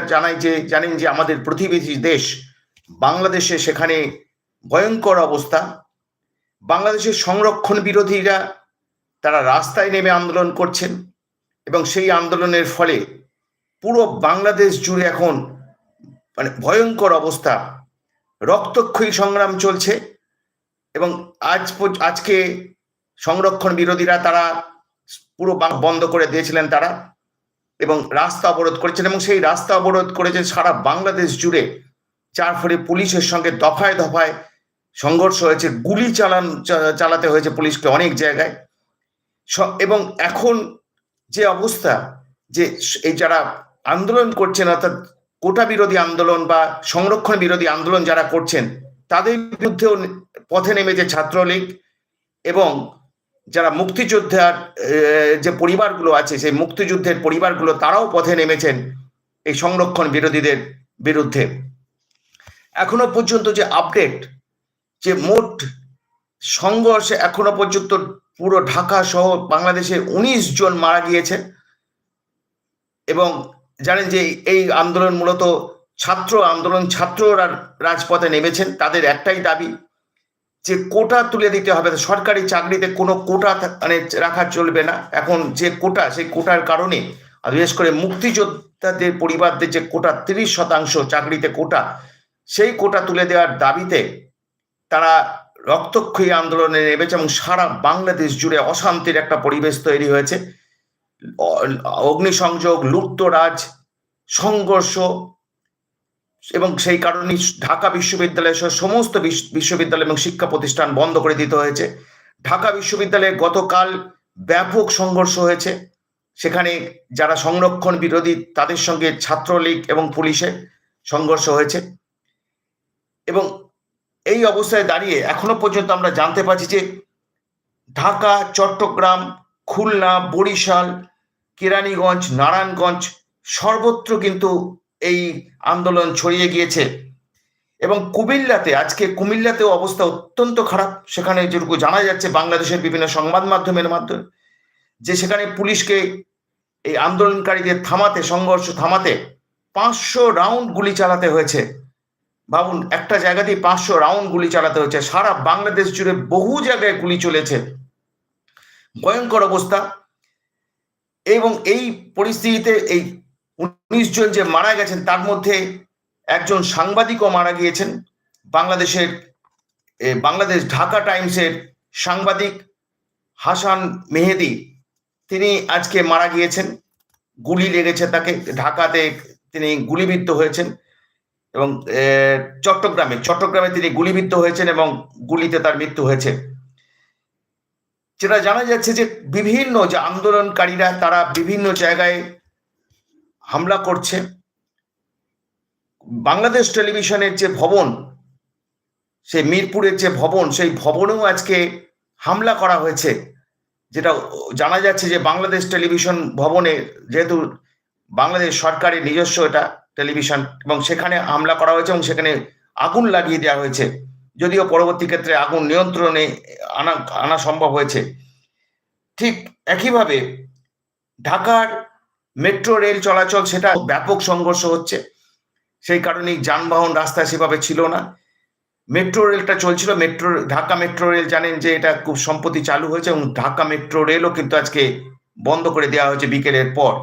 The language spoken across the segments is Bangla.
জানাই যে, জানেন যে আমাদের প্রতিবেশী দেশ বাংলাদেশে সেখানে ভয়ঙ্কর অবস্থা। বাংলাদেশের সংরক্ষণ বিরোধীরা তারা রাস্তায় নেমে আন্দোলন করছেন এবং সেই আন্দোলনের ফলে পুরো বাংলাদেশ জুড়ে এখন মানে ভয়ঙ্কর অবস্থা। রক্তক্ষয়ী সংগ্রাম চলছে এবং আজ আজকে সংরক্ষণ বিরোধীরা তারা পুরো বন্ধ করে দিয়েছিলেন তারা। এবং রাস্তা অবরোধ করেছেন এবং সেই রাস্তা অবরোধ করেছেন সারা বাংলাদেশ জুড়ে। যার ফলে পুলিশের সঙ্গে দফায় দফায় সংঘর্ষ হয়েছে, গুলি চালান চালাতে হয়েছে পুলিশকে অনেক জায়গায়। এবং এখন যে অবস্থা যে এই যারা আন্দোলন করছেন, অর্থাৎ কোটা বিরোধী আন্দোলন বা সংরক্ষণ বিরোধী আন্দোলন যারা করছেন, তাদের বিরুদ্ধেও পথে নেমেছে ছাত্রলীগ এবং যারা মুক্তিযোদ্ধার যে পরিবারগুলো আছে, সেই মুক্তিযুদ্ধের পরিবারগুলো, তারাও পথে নেমেছেন এই সংরক্ষণ বিরোধীদের বিরুদ্ধে। এখনও পর্যন্ত যে আপডেট যে মোট সংঘর্ষে এখনও পর্যন্ত পুরো ঢাকা সহ বাংলাদেশে উনিশ জন মারা গিয়েছে এবং জানেন যে এই আন্দোলন মূলত ছাত্র আন্দোলন, ছাত্ররা রাজপথে নেমেছেন, তাদের একটাই দাবি যে কোটা তুলে দিতে হবে সরকারি চাকরিতে কোনো কোটা মানে রাখা চলবে না। এখন যে কোটা, সেই কোটার কারণে বিশেষ করে মুক্তিযোদ্ধাদের পরিবারদের যে কোটা, তিরিশ শতাংশ চাকরিতে কোটা, সেই কোটা তুলে দেওয়ার দাবিতে তারা রক্তক্ষয়ী আন্দোলনে নেমেছে এবং সারা বাংলাদেশ জুড়ে অশান্তির একটা পরিবেশ তৈরি হয়েছে। অগ্নিসংযোগ, লুপ্তরাজ, সংঘর্ষ এবং সেই কারণে ঢাকা বিশ্ববিদ্যালয় সহ সমস্ত বিশ- বিশ্ববিদ্যালয় এবং শিক্ষা প্রতিষ্ঠান বন্ধ করে দিতে হয়েছে। ঢাকা বিশ্ববিদ্যালয়ে গতকাল ব্যাপক সংঘর্ষ হয়েছে। সেখানে যারা সংরক্ষণ বিরোধী, তাদের সঙ্গে ছাত্রলীগ এবং পুলিশের সংঘর্ষ হয়েছে। এবং এই অবস্থায় দাঁড়িয়ে এখনও পর্যন্ত আমরা জানতে পারছি যে ঢাকা, চট্টগ্রাম, খুলনা, বরিশাল, কেরানীগঞ্জ, নারায়ণগঞ্জ সর্বত্র কিন্তু এই আন্দোলন ছড়িয়ে গিয়েছে। এবং কুমিল্লাতে, আজকে কুমিল্লাতেও অবস্থা অত্যন্ত খারাপ। সেখানে যেটুকু জানা যাচ্ছে, বাংলাদেশের বিভিন্ন সংবাদ মাধ্যমের মাধ্যমে, যে সেখানে পুলিশকে এই আন্দোলনকারীদের থামাতে, সংঘর্ষ থামাতে পাঁচশো রাউন্ড গুলি চালাতে হয়েছে। ভাবুন, একটা জায়গাতেই পাঁচশো রাউন্ড গুলি চালাতে হয়েছে। সারা বাংলাদেশ জুড়ে বহু জায়গায় গুলি চলেছে। ভয়ঙ্কর অবস্থা। এবং এই পরিস্থিতিতে এই উনিশ জন যে মারা গেছেন, তার মধ্যে একজন সাংবাদিকও মারা গিয়েছেন। বাংলাদেশের বাংলাদেশ ঢাকা টাইমসের সাংবাদিক হাসান মেহেদি, তিনি আজকে মারা গিয়েছেন। গুলি লেগেছে তাকে, ঢাকাতে তিনি গুলিবিদ্ধ হয়েছেন এবং চট্টগ্রামে চট্টগ্রামে তিনি গুলিবিদ্ধ হয়েছেন এবং গুলিতে তার মৃত্যু হয়েছে। যেটা জানা যাচ্ছে যে বিভিন্ন যে আন্দোলনকারীরা, তারা বিভিন্ন জায়গায় হামলা করছে। বাংলাদেশ টেলিভিশনের যে ভবন, সেই মিরপুরের যে ভবন, সেই ভবনেও আজকে হামলা করা হয়েছে। যেটা জানা যাচ্ছে যে বাংলাদেশ টেলিভিশন ভবনে যেহেতু বাংলাদেশ সরকারের নিজস্ব এটা টেলিভিশন, এবং সেখানে হামলা করা হয়েছে এবং সেখানে আগুন লাগিয়ে দেওয়া হয়েছে। যদিও পরবর্তী ক্ষেত্রে আগুন নিয়ন্ত্রণে আনা আনা সম্ভব হয়েছে। ঠিক একইভাবে ঢাকার মেট্রো, রেল চলাচল, সেটা ব্যাপক সংঘর্ষ হচ্ছে। সেই কারণেই যানবাহন রাস্তায় সেভাবে ছিল না। মেট্রো রেলটা চলছিল। মেট্রো, ঢাকা মেট্রো রেল জানেন যে এটা খুব সম্প্রতি চালু হয়েছে এবং ঢাকা মেট্রো রেলও কিন্তু আজকে বন্ধ করে দেওয়া হয়েছে বিকেলের পর।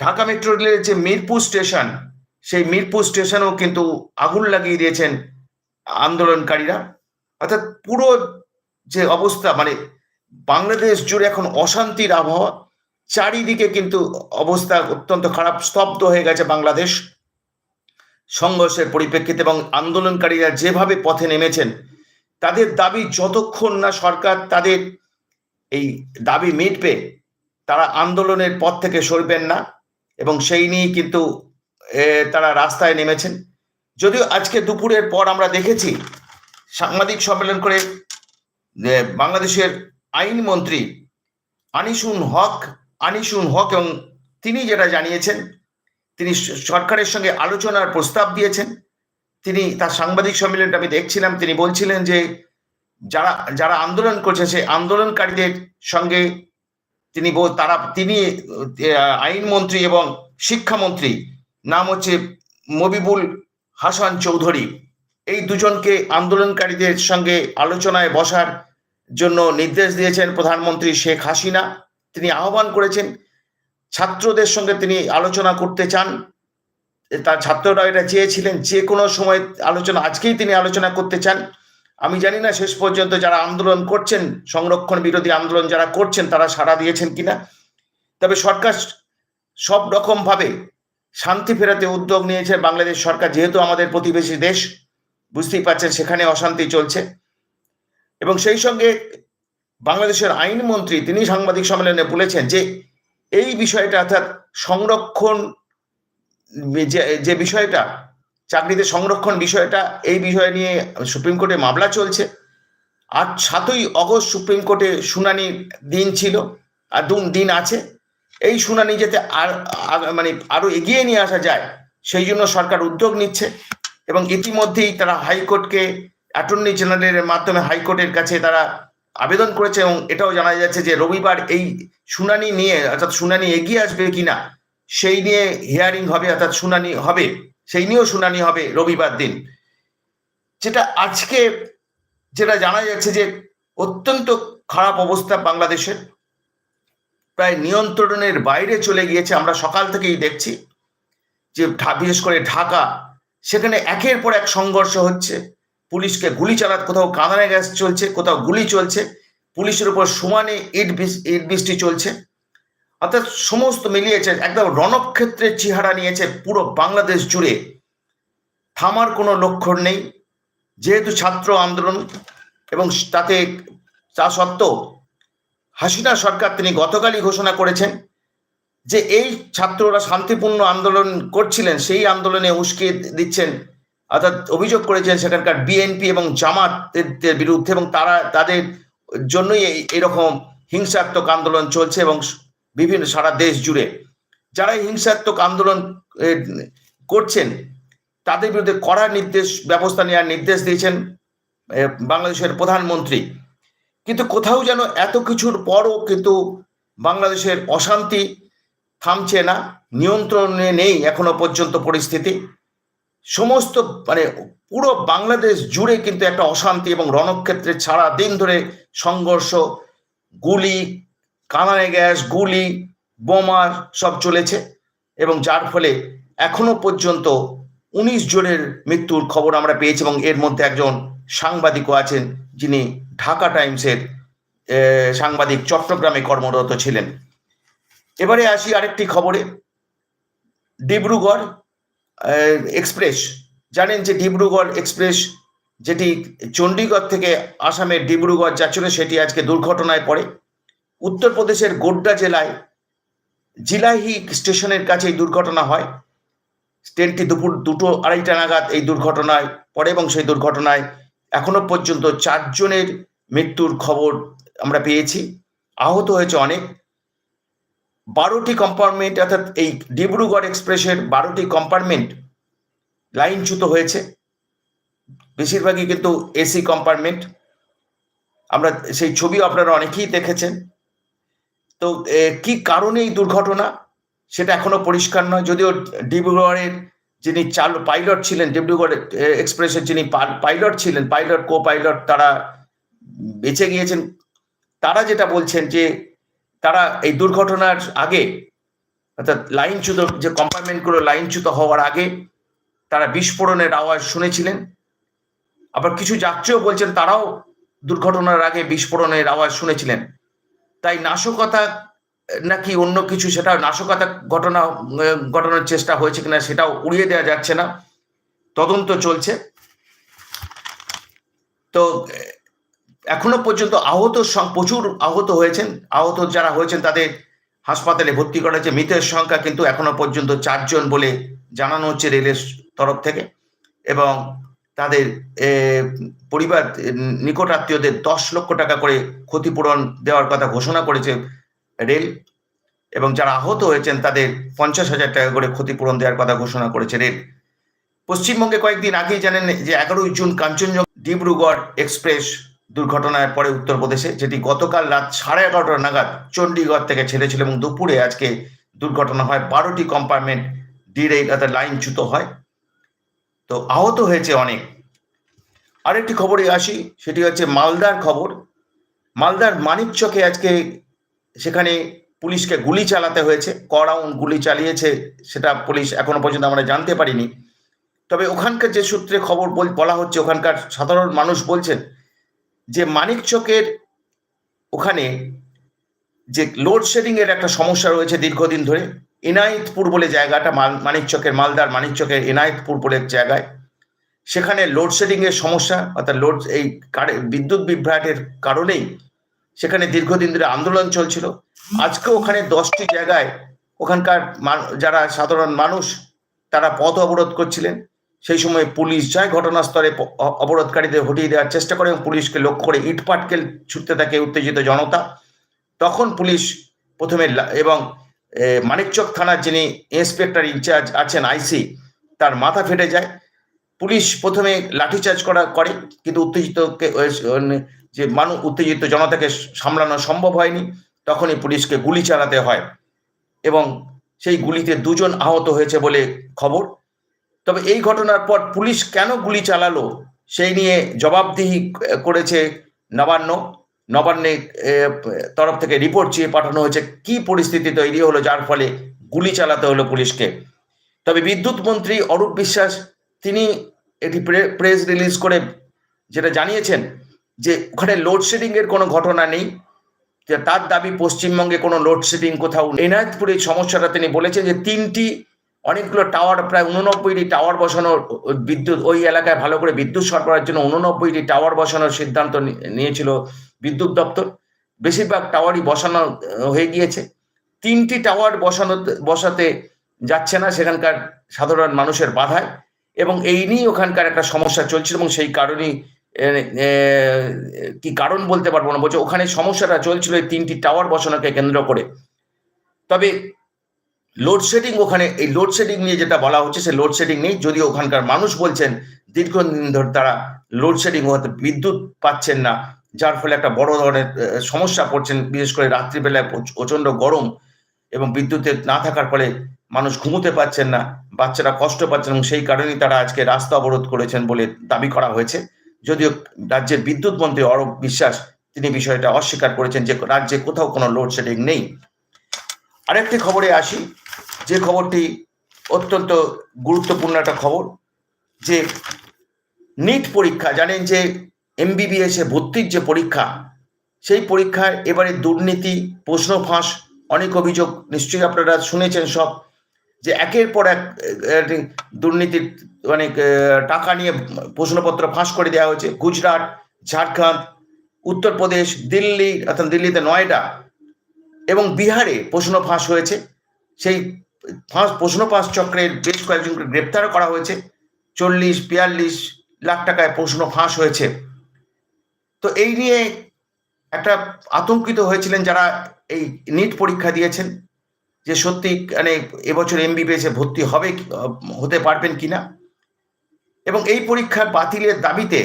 ঢাকা মেট্রো রেলের যে মিরপুর স্টেশন, সেই মিরপুর স্টেশনেও কিন্তু আগুন লাগিয়ে দিয়েছেন আন্দোলনকারীরা। অর্থাৎ পুরো যে অবস্থা মানে বাংলাদেশ জুড়ে এখন অশান্তির আবহাওয়া। চারিদিকে কিন্তু অবস্থা অত্যন্ত খারাপ, স্তব্ধ হয়ে গেছে বাংলাদেশ। সংঘর্ষের পরিপ্রেক্ষিতে এবং আন্দোলনকারীরা যেভাবে পথে নেমেছেন, তাদের দাবি যতক্ষণ না সরকার তাদের এই দাবি মিটবে, তারা আন্দোলনের পথ থেকে সরবেন না এবং সেই নিয়েই কিন্তু তারা রাস্তায় নেমেছেন। যদিও আজকে দুপুরের পর আমরা দেখেছি, সাংবাদিক সম্মেলন করে বাংলাদেশের আইনমন্ত্রী আনিসুন হক আনিসুন হক এবং তিনি যেটা জানিয়েছেন, তিনি সরকারের সঙ্গে আলোচনার প্রস্তাব দিয়েছেন। তিনি তার সাংবাদিক সম্মেলনটা আমি দেখছিলাম, তিনি বলছিলেন যে যারা যারা আন্দোলন করছে, সেই আন্দোলনকারীদের সঙ্গে তিনি তারা, তিনি আইনমন্ত্রী এবং শিক্ষামন্ত্রী, নাম হচ্ছে মবিবুল হাসান চৌধুরী। এই দুজনকে আন্দোলনকারীদের সঙ্গে আলোচনায় বসার জন্য নির্দেশ দিয়েছেন প্রধানমন্ত্রী শেখ হাসিনা। তিনি আহ্বান করেছেন, ছাত্রদের সঙ্গে তিনি আলোচনা করতে চান। তার ছাত্ররা এটা চেয়েছিলেন, যে কোনো সময় আলোচনা, আজকেই তিনি আলোচনা করতে চান। আমি জানি না শেষ পর্যন্ত যারা আন্দোলন করছেন, সংরক্ষণ বিরোধী আন্দোলন যারা করছেন, তারা সাড়া দিয়েছেন কিনা। তবে সরকার সব রকম ভাবে শান্তি ফেরাতে উদ্যোগ নিয়েছে। বাংলাদেশ সরকার যেহেতু আমাদের প্রতিবেশী দেশ, বুঝতেই পারছেন সেখানে অশান্তি চলছে। এবং সেই সঙ্গে বাংলাদেশের আইনমন্ত্রী তিনি সাংবাদিক সম্মেলনে বলেছেন যে এই বিষয়টা অর্থাৎ সংরক্ষণ, যে বিষয়টা, চাকরিতে সংরক্ষণ বিষয়টা, এই বিষয় নিয়ে সুপ্রিম কোর্টে মামলা চলছে। আর সাতই অগস্ট সুপ্রিম কোর্টে শুনানি দিন ছিল, আর দিন আছে। এই শুনানি যাতে আর মানে আরও এগিয়ে নিয়ে আসা যায়, সেই জন্য সরকার উদ্যোগ নিচ্ছে। এবং ইতিমধ্যেই তারা হাইকোর্টকে অ্যাটর্নি জেনারেলের মাধ্যমে হাইকোর্টের কাছে তারা আবেদন করেছে এবং এটাও জানা যাচ্ছে যে রবিবার এই শুনানি নিয়ে, অর্থাৎ শুনানি এগিয়ে আসবে কিনা, সেই নিয়ে হিয়ারিং হবে, অর্থাৎ শুনানি হবে, সেই নিয়েও শুনানি হবে রবিবার দিন। যেটা আজকে, যেটা জানা যাচ্ছে যে অত্যন্ত খারাপ অবস্থা বাংলাদেশের। প্রায় নিয়ন্ত্রণের বাইরে চলে গিয়েছে, আমরা সকাল থেকেই দেখছি যে বিশেষ করে ঢাকা, সেখানে একের পর এক সংঘর্ষ হচ্ছে। পুলিশকে গুলি চালাত, কোথাও কাঁদানে গ্যাস চলছে, কোথাও গুলি চলছে, পুলিশের উপর সমানে ইট ইট বৃষ্টি চলছে। অর্থাৎ সমস্ত মিলিয়েছে, একদম রণক্ষেত্রের চেহারা নিয়েছে, পুরো বাংলাদেশ জুড়ে। থামার কোনো লক্ষণ নেই। যেহেতু ছাত্র আন্দোলন এবং তাতে তা সত্ত্বেও হাসিনা সরকার তিনি গতকালই ঘোষণা করেছেন যে এই ছাত্ররা শান্তিপূর্ণ আন্দোলন করছিলেন, সেই আন্দোলনে উস্কে দিচ্ছেন অর্থাৎ অভিযোগ করেছেন সেখানকার বিএনপি এবং জামাতের বিরুদ্ধে এবং তারা, তাদের জন্যই এরকম হিংসাত্মক আন্দোলন চলছে এবং বিভিন্ন সারা দেশ জুড়ে যারা হিংসাত্মক আন্দোলন করছেন, তাদের বিরুদ্ধে কড়া নির্দেশ, ব্যবস্থা নেওয়ার নির্দেশ দিয়েছেন বাংলাদেশের প্রধানমন্ত্রী। কিন্তু কোথাও যেন এত কিছুর পরও কিন্তু বাংলাদেশের অশান্তি থামছে না, নিয়ন্ত্রণে নেই এখনও পর্যন্ত পরিস্থিতি। সমস্ত মানে পুরো বাংলাদেশ জুড়ে কিন্তু একটা অশান্তি এবং রণক্ষেত্রে ছাড়া দিন ধরে সংঘর্ষ, গুলি কানানে গ্যাস, গুলি, বোমার সব চলেছে এবং যার ফলে এখনও পর্যন্ত উনিশ জনের মৃত্যুর খবর আমরা পেয়েছি এবং এর মধ্যে একজন সাংবাদিকও আছেন যিনি ঢাকা টাইমসের সাংবাদিক, চট্টগ্রামে কর্মরত ছিলেন। এবারে আসি আরেকটি খবরে। ডিব্রুগড় এক্সপ্রেস জানেন যে ডিব্রুগড় এক্সপ্রেস যেটি চণ্ডীগড় থেকে আসামের ডিব্রুগড় যাচ্ছিল, সেটি আজকে দুর্ঘটনায় পড়ে। উত্তরপ্রদেশের গোড্ডা জেলায় জিলাহি স্টেশনের কাছে এই দুর্ঘটনা হয়। ট্রেনটি দুপুর দুটো আড়াইটা নাগাদ এই দুর্ঘটনায় পড়ে এবং সেই দুর্ঘটনায় এখনও পর্যন্ত চারজনের মৃত্যুর খবর আমরা পেয়েছি। আহত হয়েছে অনেক। বারোটি কম্পার্টমেন্ট অর্থাৎ এই ডিব্রুগড় এক্সপ্রেসের বারোটি কম্পার্টমেন্ট লাইনচ্যুত হয়েছে। বেশিরভাগই কিন্তু এসি কম্পার্টমেন্ট আমরা সেই ছবি আপনারা অনেকেই দেখেছেন। তো কি কারণে এই দুর্ঘটনা? সেটা এখনও পরিষ্কার নয়। যদিও ডিব্রুগড়ের যিনি চাল পাইলট ছিলেন, ডিব্রুগড় এক্সপ্রেসের যিনি পাইলট ছিলেন পাইলট কো পাইলট তারা বেঁচে গিয়েছেন। তারা যেটা বলছেন যে তারা এই দুর্ঘটনার আগে, অর্থাৎ লাইনচ্যুত যে কম্পার্টমেন্টগুলো লাইনচ্যুত হওয়ার আগে তারা বিস্ফোরণের আওয়াজ শুনেছিলেন। আবার কিছু যাত্রীও বলছেন তারাও দুর্ঘটনার আগে বিস্ফোরণের আওয়াজ শুনেছিলেন। তাই নাশকতা নাকি অন্য কিছু সেটা নাশকতা ঘটনা, ঘটনার চেষ্টা হয়েছে কিনা সেটাও উড়িয়ে দেওয়া যাচ্ছে না। তদন্ত চলছে। তো এখনও পর্যন্ত আহত প্রচুর আহত হয়েছেন। আহত যারা হয়েছেন তাদের হাসপাতালে ভর্তি করা হয়েছে। মৃতের সংখ্যা কিন্তু এখনও পর্যন্ত চারজন বলে জানানো হচ্ছে রেলের তরফ থেকে এবং তাদের পরিবার, নিকট আত্মীয়দের দশ লক্ষ টাকা করে ক্ষতিপূরণ দেওয়ার কথা ঘোষণা করেছে রেল এবং যারা আহত হয়েছেন তাদের পঞ্চাশ হাজার টাকা করে ক্ষতিপূরণ দেওয়ার কথা ঘোষণা করেছে রেল। পশ্চিমবঙ্গে কয়েকদিন আগেই জানেন যে এগারোই জুন কাঞ্চনজঙ্ঘা ডিব্রুগড় এক্সপ্রেস দুর্ঘটনায় পরে উত্তরপ্রদেশে, যেটি গতকাল রাত সাড়ে এগারোটা নাগাদ চণ্ডীগড় থেকে ছেড়েছিল এবং দুপুরে আজকে দুর্ঘটনা হয়। বারোটি কম্পার্টমেন্ট অর্থাৎ লাইনচ্যুত হয়। তো আহত হয়েছে অনেক। আরেকটি খবরে আসি, সেটি হচ্ছে মালদার খবর। মালদার মানিকচকে আজকে সেখানে পুলিশকে গুলি চালাতে হয়েছে। ক রাউন্ড গুলি চালিয়েছে, সেটা পুলিশ এখনও পর্যন্ত আমরা জানতে পারিনি। তবে ওখানকার যে সূত্রে খবর বলা হচ্ছে, ওখানকার সাধারণ মানুষ বলছেন যে মানিকচকের ওখানে যে লোডশেডিং এর একটা সমস্যা রয়েছে দীর্ঘদিন ধরে, এনায়েতপুর বলে জায়গাটা মাল- মানিকচকের মালদার মানিকচকের এনায়েতপুর বলে জায়গায়। সেখানে লোডশেডিং এর সমস্যা, অর্থাৎ লোড এই বিদ্যুৎ বিভ্রাটের কারণেই সেখানে দীর্ঘদিন ধরে আন্দোলন চলছিল। আজকে ওখানে দশটি জায়গায় ওখানকার যারা সাধারণ মানুষ, তারা পথ অবরোধ করছিলেন। সেই সময় পুলিশ যায় ঘটনাস্থলে অবরোধকারীদের হটিয়ে দেওয়ার চেষ্টা করে এবং পুলিশকে লক্ষ্য করে ইট পাটকেল ছুটতে থাকে উত্তেজিত জনতা। তখন পুলিশ প্রথমে এবং মানিকচক থানার যিনি ইন্সপেক্টর ইনচার্জ আছেন আইসি, তার মাথা ফেটে যায়। পুলিশ প্রথমে লাঠিচার্জ করা করে, কিন্তু উত্তেজিত যে মানুষ উত্তেজিত জনতাকে সামলানো সম্ভব হয়নি। তখনই পুলিশকে গুলি চালাতে হয় এবং সেই গুলিতে দুজন আহত হয়েছে বলে খবর। তবে এই ঘটনার পর পুলিশ কেন গুলি চালালো, সেই নিয়ে জবাবদিহি করেছে নবান্ন। নবান্নে তরফ থেকে রিপোর্ট চেয়ে পাঠানো হয়েছে কি পরিস্থিতি তৈরি হলো, যার ফলে গুলি চালাতে হলো পুলিশকে। তবে বিদ্যুৎ মন্ত্রী অরূপ বিশ্বাস, তিনি এটি প্রে- প্রেস রিলিজ করে যেটা জানিয়েছেন যে, ওখানে লোডশেডিং এর কোনো ঘটনা নেই। তার দাবি পশ্চিমবঙ্গে কোনো লোডশেডিং কোথাও এনায়তপুরের সমস্যাটা তিনি বলেছেন যে, তিনটি অনেকগুলো টাওয়ার প্রায় উননব্বইটি টাওয়ার বসানোর বিদ্যুৎ, ওই এলাকায় ভালো করে বিদ্যুৎ সরবরাহের জন্য উননব্বইটি টাওয়ার বসানোর সিদ্ধান্ত নিয়েছিল বিদ্যুৎ দপ্তর। বেশিরভাগ টাওয়ারই বসানো হয়ে গিয়েছে। তিনটি টাওয়ার বসানো বসাতে যাচ্ছে না সেখানকার সাধারণ মানুষের বাধায় এবং এই নিয়েই ওখানকার একটা সমস্যা চলছিল এবং সেই কারণেই কি কারণ বলতে পারব না। বলছে ওখানে সমস্যাটা চলছিল এই তিনটি টাওয়ার বসানোকে কেন্দ্র করে। তবে লোডশেডিং ওখানে, এই লোডশেডিং নিয়ে যেটা বলা হচ্ছে সে লোডশেডিং নেই যদি ওখানকার মানুষ বলছেন, দীর্ঘদিন ধরে তারা লোডশেডিং হতে বিদ্যুৎ পাচ্ছেন না, যার ফলে একটা বড় ধরনের সমস্যা পড়ছেন, বিশেষ করে রাত্রিবেলায় প্রচ- প্রচণ্ড গরম এবং বিদ্যুতের না থাকার ফলে মানুষ ঘুমোতে পারছেন না, বাচ্চারা কষ্ট পাচ্ছেন এবং সেই কারণেই তারা আজকে রাস্তা অবরোধ করেছেন বলে দাবি করা হয়েছে। যদিও রাজ্যের বিদ্যুৎ মন্ত্রী অরূপ বিশ্বাস, তিনি বিষয়টা অস্বীকার করেছেন যে রাজ্যে কোথাও কোনো লোডশেডিং নেই। আরেকটি খবরে আসি যে খবরটি অত্যন্ত গুরুত্বপূর্ণ একটা খবর, যে নিট পরীক্ষা, জানেন যে এমবিবিএস ভর্তির যে পরীক্ষা, সেই পরীক্ষায় এবারে দুর্নীতি, প্রশ্ন ফাঁস, অনেক অভিযোগ নিশ্চয়ই আপনারা শুনেছেন সব, যে একের পর এক দুর্নীতির মানে টাকা নিয়ে প্রশ্নপত্র ফাঁস করে দেওয়া হয়েছে। গুজরাট, ঝাড়খণ্ড, উত্তরপ্রদেশ, দিল্লি, অর্থাৎ দিল্লিতে নয়ডা এবং বিহারে প্রশ্ন ফাঁস হয়েছে। সেই ফাঁস প্রশ্ন ফাঁস চক্রের বেশ কয়েকজনকে গ্রেপ্তার করা হয়েছে। চল্লিশ, বিয়াল্লিশ লাখ টাকায় প্রশ্ন ফাঁস হয়েছে। তো এই নিয়ে একটা আতঙ্কিত হয়েছিলেন যারা এই নিট পরীক্ষা দিয়েছেন যে সত্যি মানে এবছর এমবিবিএস এ ভর্তি হবে হতে পারবেন কিনা এবং এই পরীক্ষা বাতিলের দাবিতে,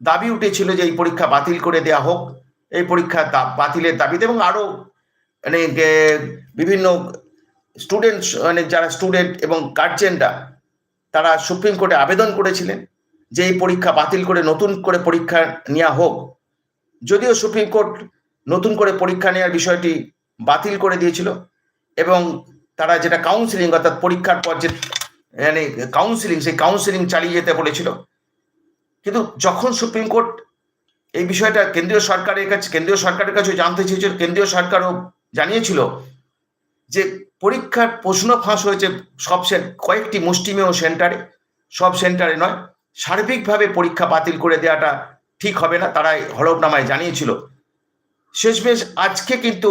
দাবি উঠেছিল যে এই পরীক্ষা বাতিল করে দেয়া হোক। এই পরীক্ষা বাতিলের দাবিতে এবং আরও মানে বিভিন্ন স্টুডেন্ট মানে যারা স্টুডেন্ট এবং গার্জেনরা তারা সুপ্রিম কোর্টে আবেদন করেছিলেন যে এই পরীক্ষা বাতিল করে নতুন করে পরীক্ষা নেওয়া হোক। যদিও সুপ্রিম কোর্ট নতুন করে পরীক্ষা নেওয়ার বিষয়টি বাতিল করে দিয়েছিল এবং তারা যেটা কাউন্সিলিং অর্থাৎ পরীক্ষার পর যে মানে কাউন্সিলিং সেই কাউন্সিলিং চালিয়ে যেতে বলেছিল। কিন্তু যখন সুপ্রিম কোর্ট এই বিষয়টা কেন্দ্রীয় সরকারের কাছে, কেন্দ্রীয় সরকারের কাছে জানতে চেয়েছিল, কেন্দ্রীয় সরকারও জানিয়েছিল যে পরীক্ষার প্রশ্ন ফাঁস হয়েছে সব কয়েকটি মুষ্টিমেয় সেন্টারে। সব সেন্টারে নয়, সার্বিকভাবে পরীক্ষা বাতিল করে দেওয়াটা ঠিক হবে না, তারা হলফনামায় জানিয়েছিল। শেষমেশ আজকে কিন্তু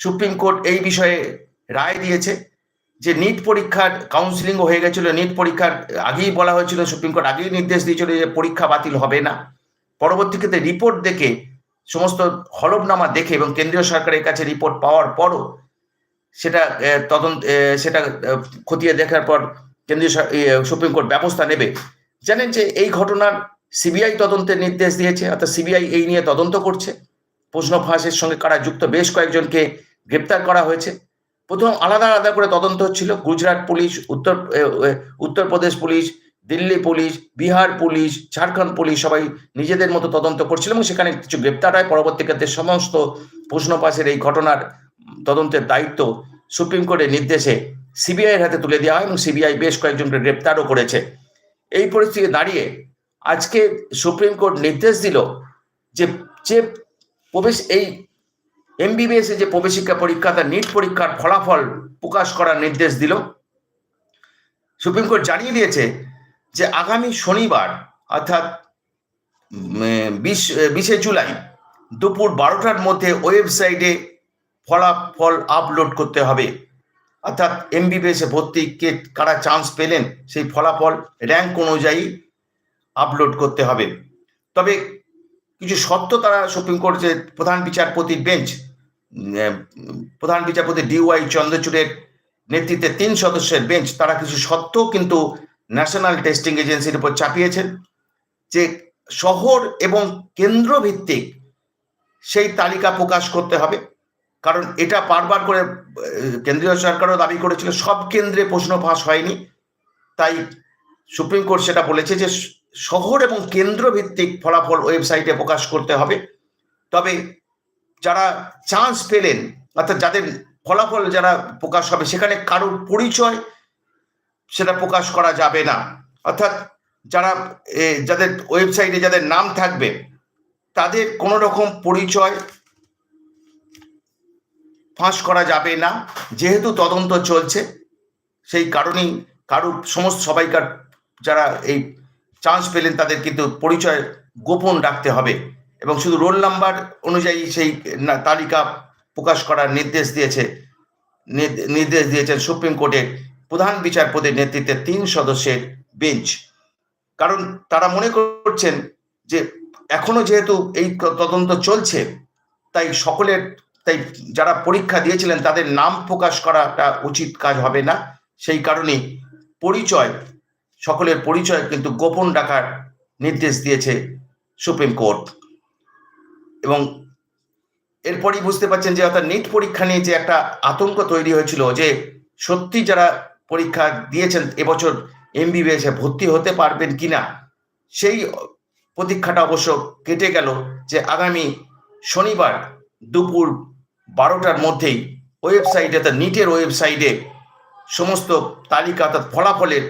সুপ্রিম কোর্ট এই বিষয়ে রায় দিয়েছে যে নিট পরীক্ষার কাউন্সিলিংও হয়ে গেছিল। নিট পরীক্ষার আগেই বলা হয়েছিল, সুপ্রিম কোর্ট আগেই নির্দেশ দিয়েছিল যে পরীক্ষা বাতিল হবে না। পরবর্তী ক্ষেত্রে রিপোর্ট দেখে, সমস্ত হলফনামা দেখে এবং কেন্দ্রীয় সরকারের কাছে রিপোর্ট পাওয়ার পরও সেটা তদন্ত সেটা খতিয়ে দেখার পর কেন্দ্রীয় সুপ্রিম কোর্ট ব্যবস্থা নেবে। জানেন যে এই ঘটনার সিবিআই তদন্তের নির্দেশ দিয়েছে, অর্থাৎ সিবিআই এই নিয়ে তদন্ত করছে। প্রশ্ন ফাঁসের সঙ্গে কারা যুক্ত, বেশ কয়েকজনকে গ্রেপ্তার করা হয়েছে। প্রথম আলাদা আলাদা করে তদন্ত হচ্ছিল। Gujarat police, Uttar Uttar Pradesh police, Delhi police, Bihar police, Jharkhand police সবাই নিজেদের মতো তদন্ত করছিল এবং সেখানে কিছু গ্রেপ্তার হয়। পরবর্তী ক্ষেত্রে সমস্ত প্রশ্ন পাশের এই ঘটনার তদন্তের দায়িত্ব সুপ্রিম কোর্টের নির্দেশে সিবিআই এর হাতে তুলে দেওয়া হয় এবং সিবিআই বেশ কয়েকজনকে গ্রেপ্তারও করেছে। এই পরিস্থিতি দাঁড়িয়ে আজকে সুপ্রিম কোর্ট নির্দেশ দিল যে যে প্রবেশ, এই এমবিবিএস যে প্রবেশিকা পরীক্ষা, তার নিট পরীক্ষার ফলাফল প্রকাশ করার নির্দেশ দিল। সুপ্রিম কোর্ট জানিয়ে দিয়েছে যে আগামী শনিবার, অর্থাৎ বিশ বিশে জুলাই দুপুর বারোটার মধ্যে ওয়েবসাইটে ফলাফল আপলোড করতে হবে। অর্থাৎ এমবিবিএস ভর্তি কে কারা চান্স পেলেন, সেই ফলাফল র্যাঙ্ক অনুযায়ী আপলোড করতে হবে। তবে কিছু সত্য তারা সুপ্রিম কোর্টের প্রধান বিচারপতির বেঞ্চ প্রধান বিচারপতি ডিওয়াই চন্দ্রচূড়ের নেতৃত্বে তিন সদস্যের বেঞ্চ তারা কিছু সত্য কিন্তু ন্যাশনাল টেস্টিং এজেন্সির উপর চাপিয়েছেন যে শহর এবং কেন্দ্র ভিত্তিক সেই তালিকা প্রকাশ করতে হবে। কারণ এটা বারবার করে কেন্দ্রীয় সরকারও দাবি করেছিল, সব কেন্দ্রে প্রশ্ন ফাঁস হয়নি। তাই সুপ্রিম কোর্ট সেটা বলেছে যে, শহর এবং কেন্দ্র ভিত্তিক ফলাফল ওয়েবসাইটে প্রকাশ করতে হবে। তবে যারা চান্স পেলেন, অর্থাৎ যাদের ফলাফল যারা প্রকাশ হবে, সেখানে কারোর পরিচয় সেটা প্রকাশ করা যাবে না। অর্থাৎ যারা যাদের ওয়েবসাইটে যাদের নাম থাকবে, তাদের কোনো রকম পরিচয় ফাঁস করা যাবে না। যেহেতু তদন্ত চলছে, সেই কারণেই কারুর সমস্ত সবাইকার যারা এই চান্স পেলেন, তাদের কিন্তু পরিচয় গোপন রাখতে হবে এবং শুধু রোল নাম্বার অনুযায়ী সেই তালিকা প্রকাশ করার নির্দেশ দিয়েছে নির্দেশ দিয়েছেন সুপ্রিম কোর্টের প্রধান বিচারপতির নেতৃত্বে তিন সদস্যের বেঞ্চ কারণ তারা মনে করছেন যে এখনও যেহেতু এই তদন্ত চলছে, তাই সকলের তাই যারা পরীক্ষা দিয়েছিলেন তাদের নাম প্রকাশ করাটা উচিত কাজ হবে না। সেই কারণেই পরিচয়, সকলের পরিচয় কিন্তু গোপন রাখার নির্দেশ দিয়েছে সুপ্রিম কোর্ট। এবং এরপরই বুঝতে পারছেন যে অর্থাৎ নিট পরীক্ষা নিয়ে যে একটা আতঙ্ক তৈরি হয়েছিল যে সত্যি যারা পরীক্ষা দিয়েছেন এবছর এমবিবিএসে ভর্তি হতে পারবেন কিনা সেই প্রতীক্ষাটা অবশ্য কেটে গেল যে আগামী শনিবার দুপুর বারোটার মধ্যেই ওয়েবসাইটে, অর্থাৎ নিটের ওয়েবসাইটে সমস্ত তালিকা, অর্থাৎ ফলাফলের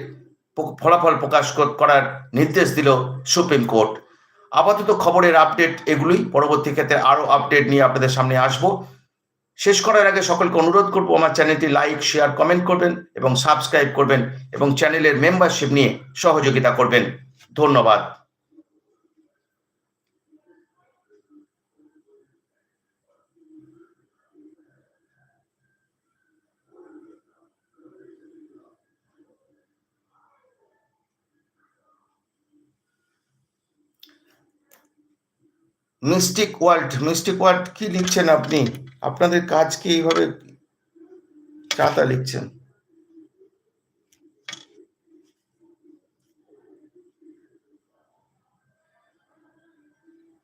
ফলাফল প্রকাশ করার নির্দেশ দিল সুপ্রিম কোর্ট। আপাতত খবরের আপডেট এগুলোই। পরবর্তী ক্ষেত্রে আরও আপডেট নিয়ে আপনাদের সামনে আসব। শেষ করার আগে সকলকে অনুরোধ করব, আমার চ্যানেলটি লাইক, শেয়ার, কমেন্ট করবেন এবং সাবস্ক্রাইব করবেন এবং চ্যানেলের মেম্বারশিপ নিয়ে সহযোগিতা করবেন। ধন্যবাদ। মিস্টিক ওয়ার্ল্ড মিস্টিক ওয়ার্ল্ড কি লিখছেন আপনি? আপনাদের কাজ কি এইভাবে চাতা লিখছেন?